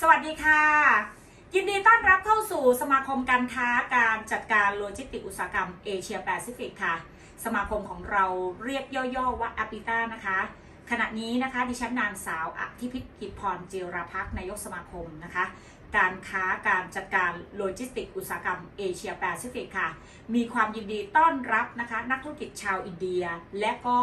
สวัสดีค่ะ ยินดีต้อนรับเข้าสู่สมาคมการค้าการจัดการโลจิสติกส์อุตสาหกรรมเอเชียแปซิฟิกค่ะ สมาคมของเราเรียกย่อๆว่าอปิต้านะคะ ขณะนี้นะคะดิฉันนางสาวอธิพิษกิจพรจิรพักนายกสมาคมนะคะ การค้าการจัดการโลจิสติกส์อุตสาหกรรมเอเชียแปซิฟิกค่ะ มีความยินดีต้อนรับนะคะ นักธุรกิจชาวอินเดีย และก็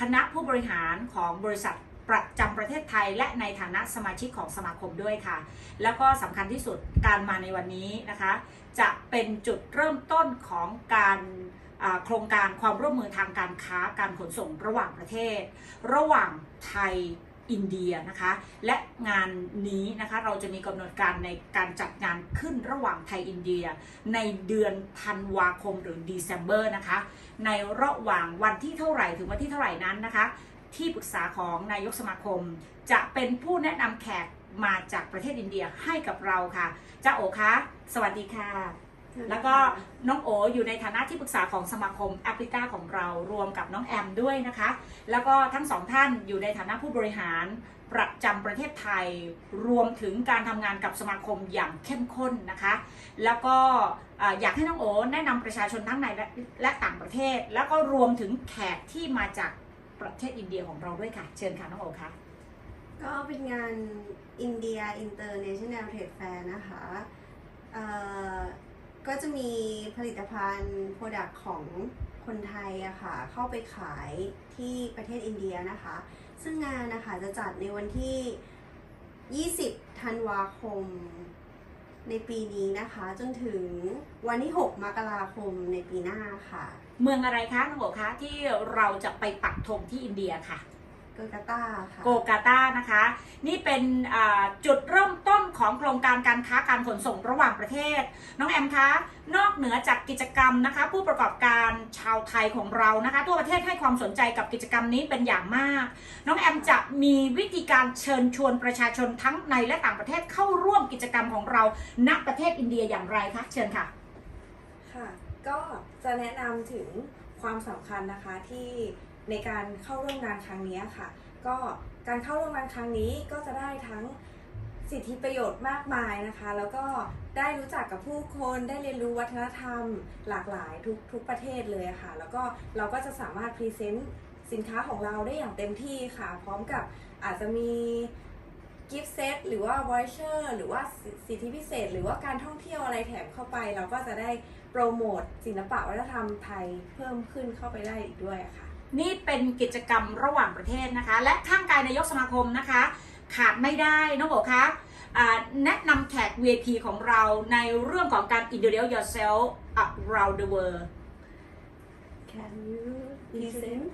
คณะผู้บริหารของบริษัท ประจำประเทศไทย และในฐานะสมาชิกของสมาคมด้วยค่ะ แล้วก็สำคัญที่สุดการมาในวันนี้นะคะ จะเป็นจุดเริ่มต้นของการโครงการความร่วมมือทางการค้าการขนส่งระหว่างประเทศ ระหว่างไทยอินเดียนะคะ และงานนี้นะคะเราจะมีกำหนดการในการจัดงานขึ้นระหว่างไทยอินเดีย ในเดือนธันวาคมหรือ December นะคะ ในระหว่างวันที่เท่าไหร่ถึงวันที่เท่าไหร่นั้นนะคะ ที่ปรึกษาของนายกสมาคม จะเป็นผู้แนะนำแขกมาจากประเทศอินเดียให้กับเราค่ะจ้าโอคะสวัสดีค่ะ แล้วก็น้องโออยู่ในฐานะที่ปรึกษาของสมาคมแอปริก้าของเรารวมกับน้องแอมด้วยนะคะ แล้วก็ทั้งสองท่านอยู่ในฐานะผู้บริหารประจำประเทศไทย รวมถึงการทำงานกับสมาคมอย่างเข้มข้นนะคะ แล้วก็อ่าอยากให้น้องโอแนะนำประชาชนทั้งในและและต่างประเทศ แล้วก็รวมถึงแขกที่มาจาก ประเทศอินเดียของเราด้วยค่ะ เชิญค่ะน้องโอค่ะ ก็เป็นงาน India International Trade Fair นะคะก็จะมีผลิตภัณฑ์โปรดักของคนไทยอะค่ะเข้าไปขายที่ประเทศอินเดียนะคะ ซึ่งงานนะคะจะจัดในวันที่ 20 ธันวาคม ในปีนี้นะคะ จนถึงวันที่ 6 มกราคมในปีหน้าค่ะ เมืองอะไรคะน้องโอคะที่เราจะไปปักธงที่อินเดียค่ะ โกลกาตาค่ะ โกกาตานะคะ นี่เป็นอ่าจุดเริ่มต้น ของโครงการการค้าการขนส่งระหว่างประเทศ น้องแอมคะ นอกเหนือจากกิจกรรมนะคะ ผู้ประกอบการชาวไทยของเรานะคะ ทั่วประเทศให้ความสนใจกับกิจกรรมนี้เป็นอย่างมาก น้องแอมจะมีวิธีการเชิญชวนประชาชนทั้งในและต่างประเทศเข้าร่วมกิจกรรมของเราณประเทศอินเดียอย่างไรคะเชิญค่ะค่ะ ก็จะแนะนำถึงความสำคัญนะคะที่ในการเข้าร่วมงานครั้งนี้ค่ะ ก็การเข้าร่วมงานครั้งนี้ก็จะได้ทั้ง สิทธิประโยชน์มากมายนะคะ แล้วก็ได้รู้จักกับผู้คนได้เรียนรู้วัฒนธรรม หลากหลายทุกทุกประเทศเลยค่ะ แล้วก็เราก็จะสามารถพรีเซนต์สินค้าของเราได้อย่างเต็มที่ค่ะ พร้อมกับอาจจะมีกิฟต์เซตหรือว่าวอยเชอร์หรือว่าสิทธิพิเศษ หรือว่าการท่องเที่ยวอะไรแถมเข้าไป เราก็จะได้โปรโมทศิลปะวัฒนธรรมไทยเพิ่มขึ้นเข้าไปได้อีกด้วยค่ะ นี่เป็นกิจกรรมระหว่างประเทศนะคะ และข้างกายนายกสมาคมนะคะ ขาดไม่ได้น้องโอคะอ่าแนะนำแขก VIP ของเราในเรื่องของการ introduce yourself around the world Can you present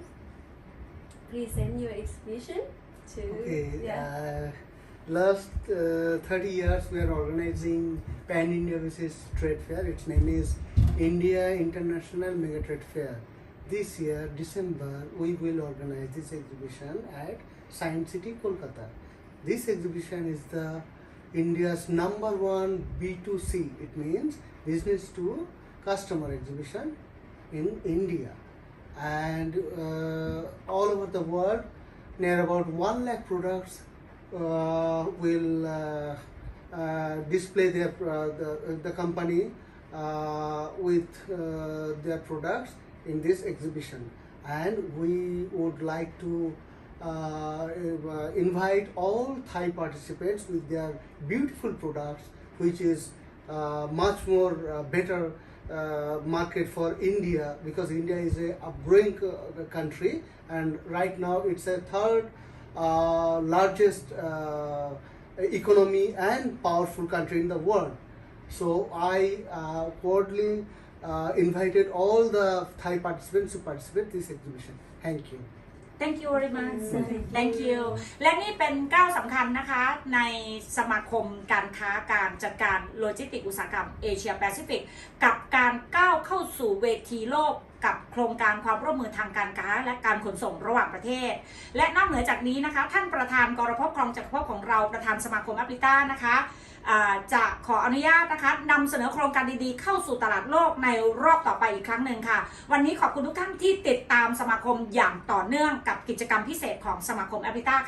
present your exhibition to Okay. yeah Uh, last uh, 30 years, we are organizing Pan India Business Trade Fair. Its name is India International Mega Trade Fair. This year, December, we will organize this exhibition at Science City, Kolkata. This exhibition is the India's number one B2C. It means business to customer exhibition in India, and uh, all over the world near about 1 lakh products uh, will uh, uh, display their uh, the, the company uh, with their products in this exhibition and we would like to invite all Thai participants with their beautiful products which is uh, much more uh, better uh, market for India because India is a upgrowing uh, country and right now it's a third uh, largest uh, economy and powerful country in the world. So I uh, cordially uh, invited all the Thai participants to participate this exhibition. Thank you. Thank you very much Thank you และนี่เป็นก้าวสำคัญนะคะ ในสมาคมการค้าการจัดการโลจิสติกส์อุตสาหกรรมเอเชียแปซิฟิกกับการก้าวเข้าสู่เวทีโลก กับโครงการความร่วมมือทางการค้า และการขนส่งระหว่างประเทศ และนอกเหนือจากนี้นะคะ ท่านประธานกรภพครองจักรภพของเราประธานสมาคมแอฟริกานะคะจะขออนุญาตนะคะนำเสนอโครงการดีๆ เข้าสู่ตลาดโลกในรอบต่อไปอีกครั้งหนึ่งค่ะ วันนี้ขอบคุณทุกท่านที่ติดตามสมาคมอย่างต่อเนื่องกับกิจกรรมพิเศษของสมาคมแอฟริกาค่ะ